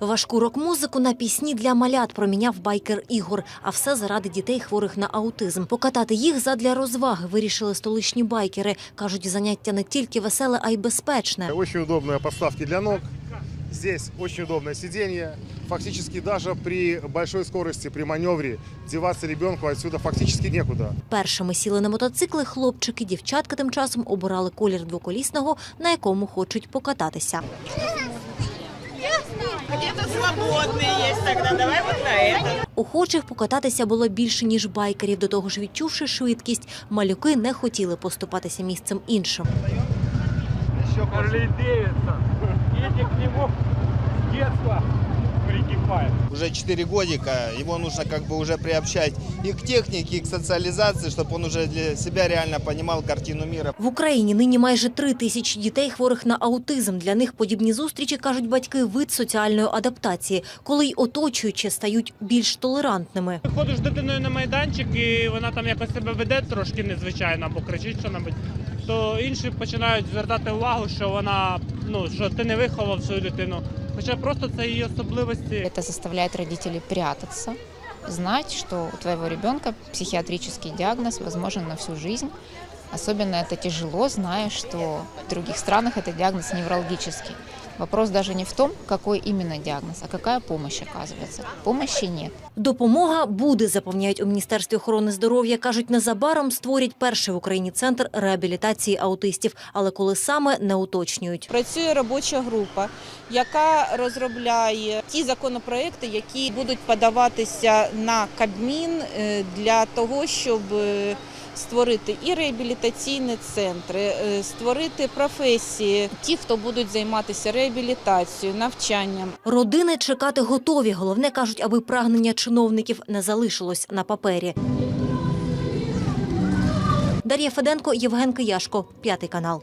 Важку рок-музику на пісні для малят проміняв байкер Ігор. А все заради дітей, хворих на аутизм. Покатати їх задля розваги вирішили столичні байкери. кажуть, заняття не тільки веселе, а й безпечне. Очень удобные подставки для ног. Здесь очень удобное сиденье. Фактически даже при большой скорости, при маневре деваться ребенку отсюда фактически некуда. Першими сіли на мотоцикли хлопчики. Дівчатка тим часом обирали колір двоколісного, на якому хочуть покататися. Где-то свободные есть тогда. Давай вот на это. Охочих покататися було більше ніж байкерів. До того ж, відчувши швидкість, малюки не хотіли поступатися місцем іншим. Харлей уже 4 годика, его нужно как бы уже приобщать и к технике, и к социализации, чтобы он уже для себя реально понимал картину мира. В Україні нині майже три тисячі дітей хворих на аутизм. Для них подібні зустрічі кажуть батьки вид соціальної адаптації, коли й оточуючі стають більш толерантними. Ходиш з дитиною на майданчик, і вона там якось себе веде трошки незвичайно або кричить що-небудь, то інші починають звертати увагу, що вона ну що ти не виховав свою дитину. Хоча просто це її особливості. Это заставляет родителей прятаться, знать, что у твоего ребенка психиатрический диагноз возможен на всю жизнь. Особенно это тяжело, зная, что в других странах этот диагноз неврологический. Вопрос даже не в том, какой именно диагноз, а какая помощь оказывается. Помощи нет. Допомога буде, запевняють у міністерстві охорони здоров'я. кажуть, незабаром створять перший в Україні центр реабілітації аутистів, але коли саме не уточнюють. Працює робоча група, яка розробляє ті законопроекти, які будуть подаватися на Кабмін е, для того, щоб е, створити і реабілітаційні центри, е, створити професії, ті, хто будуть займатися реабілітацією, навчанням. Родини чекати готові. Головне кажуть, аби прагнення чиновників не залишилось на папері. Дар'я Феденко, Євген Кияшко, п'ятий канал.